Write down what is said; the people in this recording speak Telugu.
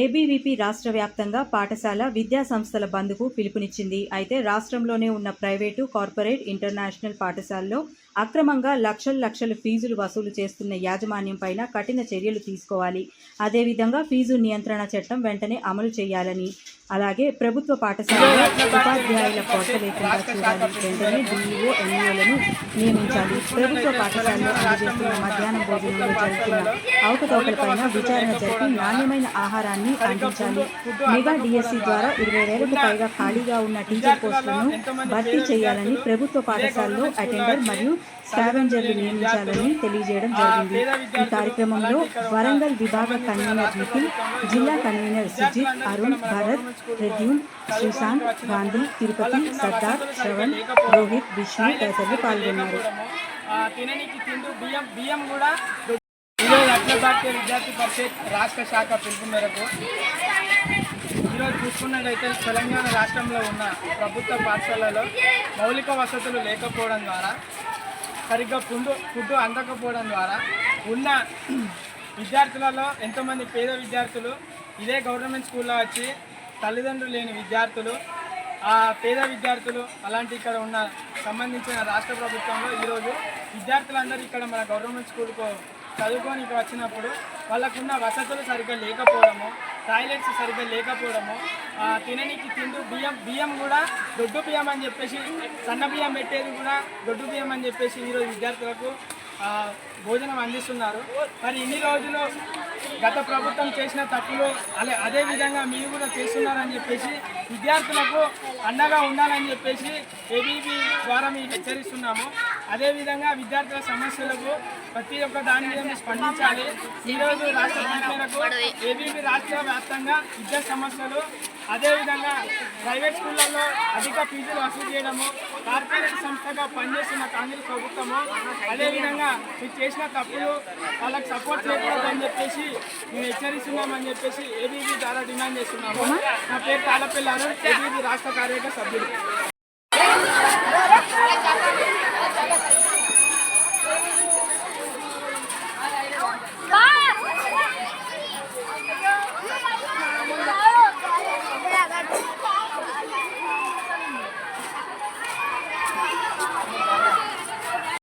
ఏబీవీపీ రాష్ట్ర వ్యాప్తంగా పాఠశాల విద్యా సంస్థల బంద్కు పిలుపునిచ్చింది. అయితే రాష్ట్రంలోనే ఉన్న ప్రైవేటు కార్పొరేట్ ఇంటర్నేషనల్ పాఠశాలలో అక్రమంగా లక్షల లక్షల ఫీజులు వసూలు చేస్తున్న యాజమాన్యం పైన కఠిన చర్యలు తీసుకోవాలి. అదేవిధంగా ఫీజు నియంత్రణ చట్టం వెంటనే అమలు చేయాలని. అలాగే ప్రభుత్వ పాఠశాలలో ఉపాధ్యాయ కొరత లేకుండా చూడాలి వెంటనే డీఈఓ ఎంఈఓలను నియమించాలి ప్రభుత్వ పాఠశాలలో అందజేస్తున్న మధ్యాహ్నం భోజనంలో జరుగుతున్న అవకతవకలపైన విచారణ జరిపి నాణ్యమైన ఆహారాన్ని అందించాలి మెగా డిఎస్సి ద్వారా ఇరవై వేలకు పైగా ఖాళీగా ఉన్న టీచర్ పోస్టులను భర్తీ చేయాలని ప్రభుత్వ పాఠశాలలో అటెండర్ మరియు స్కావెంజర్లు నియమించాలని తెలియజేయడం జరిగింది ఈ కార్యక్రమంలో వరంగల్ విభాగ కన్వీనర్ నిఖిల్ జిల్లా కన్వీనర్ సుజిత్ అరుణ్ భరత్ ప్రద్యుమ్ సుశాంత్ గాంధీ తిరుపతి. సర్దార్ శ్రవణ్ రోహిత్ విష్ణు తదితరులు పాల్గొన్నారు. తిననికి తిననీకి తిండు బియ్యం బియ్యం కూడా ఈరోజు అఖిల భారతీయ విద్యార్థి పరిషత్ రాష్ట్ర శాఖ పిలుపు మేరకు ఈరోజు చూసుకున్నట్లయితే తెలంగాణ రాష్ట్రంలో ఉన్న ప్రభుత్వ పాఠశాలలో మౌలిక వసతులు లేకపోవడం ద్వారా సరిగ్గా ఫుడ్ ఫుడ్ అందకపోవడం ద్వారా ఉన్న విద్యార్థులలో ఎంతోమంది పేద విద్యార్థులు ఇదే గవర్నమెంట్ స్కూల్లో వచ్చి తల్లిదండ్రులు లేని విద్యార్థులు ఆ పేద విద్యార్థులు అలాంటి ఇక్కడ ఉన్న సంబంధించిన రాష్ట్ర ప్రభుత్వంలో ఈరోజు విద్యార్థులందరూ ఇక్కడ మన గవర్నమెంట్ స్కూల్కు చదువుకొని వచ్చినప్పుడు వాళ్ళకున్న వసతులు సరిగ్గా లేకపోవడము టాయిలెట్స్ సరిగ్గా లేకపోవడము తిననికి తిండు బియ్యం బియ్యం కూడా దొడ్డు బియ్యం అని చెప్పేసి సన్న బియ్యం పెట్టేది కూడా దొడ్డు బియ్యం అని చెప్పేసి ఈరోజు విద్యార్థులకు భోజనం అందిస్తున్నారు. మరి ఇన్ని రోజులు గత ప్రభుత్వం చేసిన తప్పులు అలా అదే విధంగా మీరు కూడా చేస్తున్నారని చెప్పేసి విద్యార్థులకు అండగా ఉండాలని చెప్పేసి ఏబీపీ ద్వారా మేము హెచ్చరిస్తున్నాము. అదేవిధంగా విద్యార్థుల సమస్యలకు ప్రతి ఒక్క దాని మీద స్పందించాలి. ఈరోజు రాష్ట్ర పిలుపు మేరకు రాష్ట్ర వ్యాప్తంగా విద్యా సమస్యలు అదేవిధంగా ప్రైవేట్ స్కూళ్ళల్లో అధిక ఫీజులు వసూలు చేయడము కార్పొరేట్ సంస్థగా పనిచేస్తున్న కాంగ్రెస్ ప్రభుత్వము అదేవిధంగా మీరు చేసిన తప్పులు వాళ్ళకి సపోర్ట్ చేయకూడదని చెప్పేసి మేము హెచ్చరిస్తున్నామని చెప్పేసి ఏబీబీ ద్వారా డిమాండ్ చేస్తున్నాము. నా పేరు తాళపిల్లారు ఏబీబీ రాష్ట్ర కార్యవర్గ సభ్యుడు.